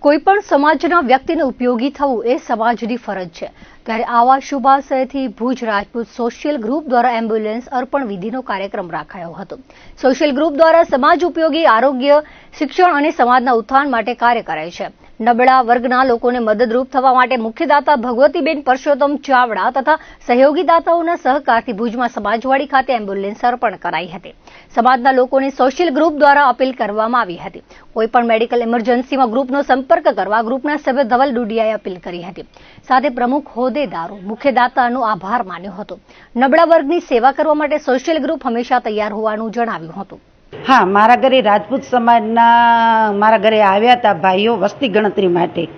કોઈ પણ સમાજના વ્યક્તિને ઉપયોગી થવું એ સમાજની ફરજ છે. ત્યારે આવા શુભાશયથી ભુજ રાજપૂત સોશિયલ ગ્રુપ દ્વારા એમ્બ્યુલન્સ અર્પણ વિધિનો કાર્યક્રમ રાખાયો હતો. સોશિયલ ગ્રુપ દ્વારા સમાજ ઉપયોગી આરોગ્ય, શિક્ષણ અને સમાજના ઉત્થાન માટે કાર્ય કરે છે. નબળા વર્ગના લોકોને મદદરૂપ થવા માટે મુખ્યદાતા ભગવતીબેન પરસોત્તમ ચાવડા તથા સહયોગીદાતાઓના સહકારથી ભુજમાં સમાજવાડી ખાતે એમ્બ્યુલન્સ અર્પણ કરાઈ હતી. સમાજના લોકોને સોશિયલ ગ્રુપ દ્વારા અપીલ કરવામાં આવી હતી. કોઈપણ મેડિકલ ઇમરજન્સીમાં ગ્રુપનો સંપર્ક કરવા ગ્રુપના સભ્ય ધવલ ડુડિયાએ અપીલ કરી હતી. સાથે પ્રમુખ હોદ્દેદારો મુખ્યદાતાનો આભાર માન્યો હતો. નબળા વર્ગની સેવા કરવા માટે સોશિયલ ગ્રુપ હંમેશા તૈયાર હોવાનું જણાવ્યું હતું. હા, મારા ઘરે રાજપૂત સમાજના મારા ઘરે આવ્યા હતા ભાઈઓ વસ્તી ગણતરી માટે.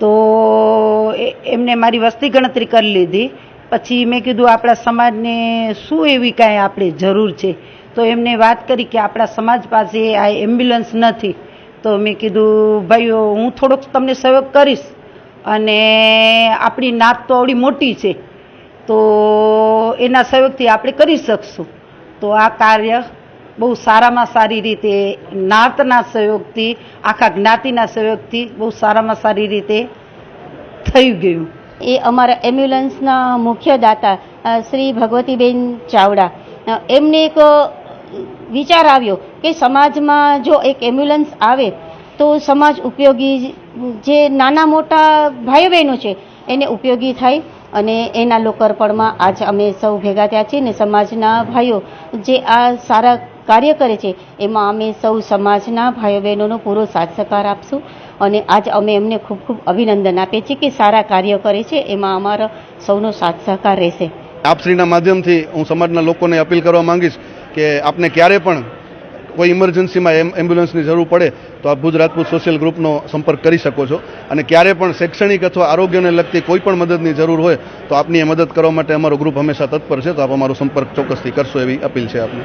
તો એમને મારી વસ્તી ગણતરી કરી લીધી. પછી મેં કીધું, આપણા સમાજને શું એવી કાંઈ આપણે જરૂર છે? તો એમને વાત કરી કે, આપણા સમાજ પાસે આ એમ્બ્યુલન્સ નથી. તો મેં કીધું, ભાઈઓ, હું થોડોક તમને સહયોગ કરીશ અને આપણી નાત તો આવડી મોટી છે. તો એના સહયોગથી આપણે કરી શકશું. તો આ કાર્ય બહુ સારામાં સારી રીતે નાતના સહયોગથી, આખા જ્ઞાતિના સહયોગથી બહુ સારામાં સારી રીતે થઈ ગયું. એ અમારા એમ્બ્યુલન્સના મુખ્ય દાતા શ્રી ભગવતીબેન ચાવડા. એમને એક વિચાર આવ્યો કે સમાજમાં જો એક એમ્બ્યુલન્સ આવે, તો સમાજ ઉપયોગી જે નાના મોટા ભાઈ બહેનો છે, એને ઉપયોગી થાય. અને એના લોકાર્પણમાં આજ અમે સૌ ભેગા થયા છીએ ને સમાજના ભાઈઓ જે આ સારા કાર્ય કરે છે, એમાં અમે સૌ સમાજના ભાઈઓ બહેનોનો પૂરો સાથ સહકાર આપશું. અને આજ અમે એમને ખૂબ ખૂબ અભિનંદન આપીએ છીએ કે સારા કાર્ય કરે છે, એમાં અમારો સૌનો સાથ સહકાર રહેશે. આપશ્રીના માધ્યમથી હું સમાજના લોકોને અપીલ કરવા માંગીશ કે આપને ક્યારે પણ કોઈ ઇમરજન્સીમાં એમ એમ્બ્યુલન્સની જરૂર પડે તો આપ ભુજ રાજપૂત સોશિયલ ગ્રુપનો સંપર્ક કરી શકો છો. અને ક્યારે પણ શૈક્ષણિક અથવા આરોગ્યને લગતી કોઈ પણ મદદની જરૂર હોય તો આપની એ મદદ કરવા માટે અમારો ગ્રુપ હંમેશા તત્પર છે. તો આપ અમારો સંપર્ક ચોક્કસથી કરશો એવી અપીલ છે આપને.